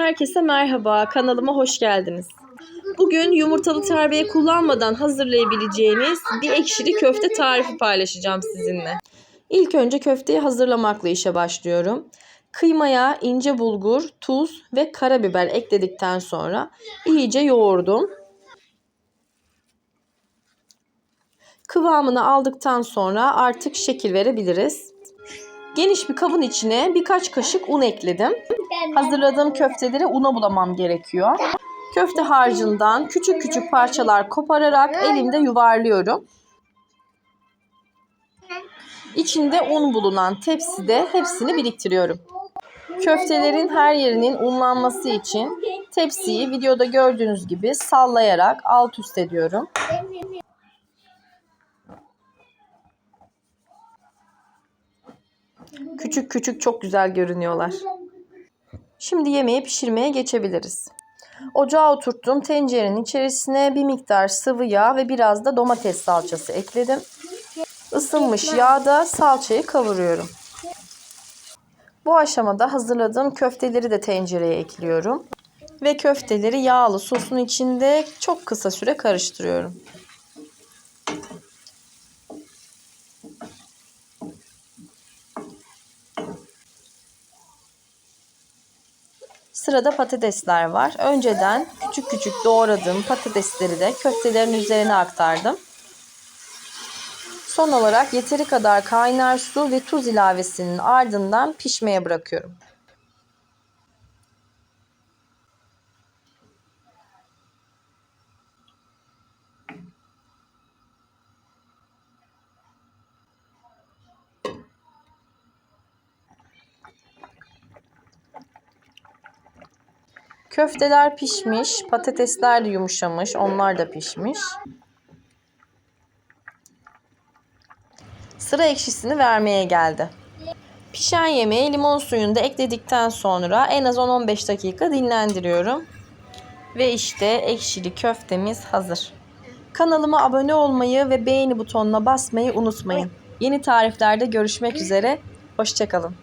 Herkese merhaba, kanalıma hoş geldiniz. Bugün yumurtalı terbiye kullanmadan hazırlayabileceğiniz bir ekşili köfte tarifi paylaşacağım sizinle. İlk önce köfteyi hazırlamakla işe başlıyorum. Kıymaya ince bulgur, tuz ve karabiber ekledikten sonra iyice yoğurdum. Kıvamını aldıktan sonra artık şekil verebiliriz. Geniş bir kabın içine birkaç kaşık un ekledim. Hazırladığım köfteleri una bulamam gerekiyor. Köfte harcından küçük küçük parçalar kopararak elimde yuvarlıyorum. İçinde un bulunan tepside hepsini biriktiriyorum. Köftelerin her yerinin unlanması için tepsiyi videoda gördüğünüz gibi sallayarak alt üst ediyorum. Küçük küçük çok güzel görünüyorlar. Şimdi yemeği pişirmeye geçebiliriz. Ocağa oturttuğum tencerenin içerisine bir miktar sıvı yağ ve biraz da domates salçası ekledim. Isınmış yağda salçayı kavuruyorum. Bu aşamada hazırladığım köfteleri de tencereye ekliyorum. Ve köfteleri yağlı sosun içinde çok kısa süre karıştırıyorum. Sırada patatesler var. Önceden küçük küçük doğradığım patatesleri de köftelerin üzerine aktardım. Son olarak yeteri kadar kaynar su ve tuz ilavesinin ardından pişmeye bırakıyorum. Köfteler pişmiş, patatesler de yumuşamış, onlar da pişmiş. Sıra ekşisini vermeye geldi. Pişen yemeği limon suyunu da ekledikten sonra en az 10-15 dakika dinlendiriyorum. Ve işte ekşili köftemiz hazır. Kanalıma abone olmayı ve beğeni butonuna basmayı unutmayın. Yeni tariflerde görüşmek üzere. Hoşçakalın.